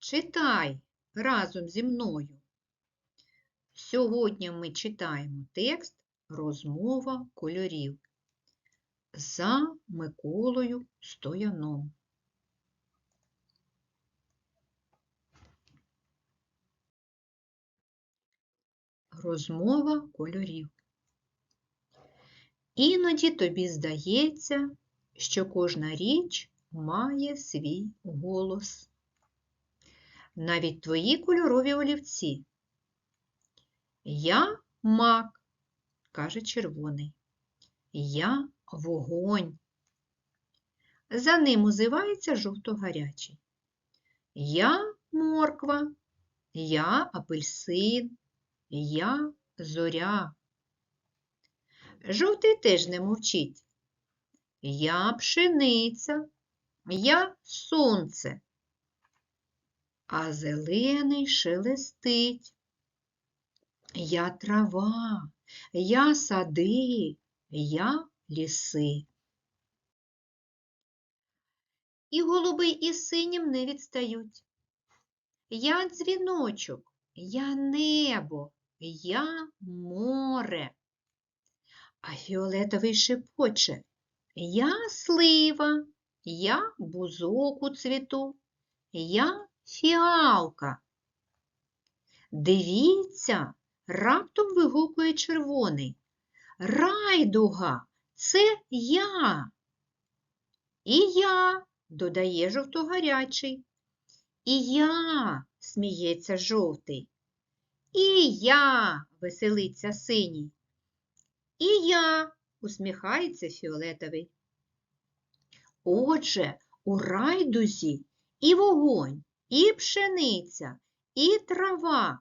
Читай разом зі мною. Сьогодні ми читаємо текст Розмова кольорів за Миколою Стояном. Розмова кольорів. Іноді тобі здається, що кожна річ має свій голос. Навіть твої кольорові олівці. Я мак, каже червоний. Я вогонь. За ним озивається жовто-гарячий. Я морква, я апельсин, я зоря. Жовтий теж не мовчить. Я пшениця, я сонце, а зелений шелестить. Я трава, я сади, я ліси. І голубий і синім не відстають. Я дзвіночок, я небо, я море. А фіолетовий шепоче Я слива, я бузок у цвіту, я фіалка. Дивіться, раптом вигукує червоний. Райдуга, це я. І я, додає жовтогарячий. І я, сміється жовтий. І я, веселиться синій. І я, усміхається фіолетовий. Отже, у райдузі і вогонь, і пшениця, і трава,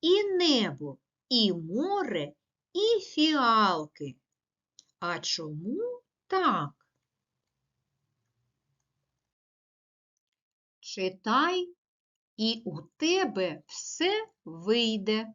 і небо, і море, і фіалки. А чому так? Читай, і у тебе все вийде.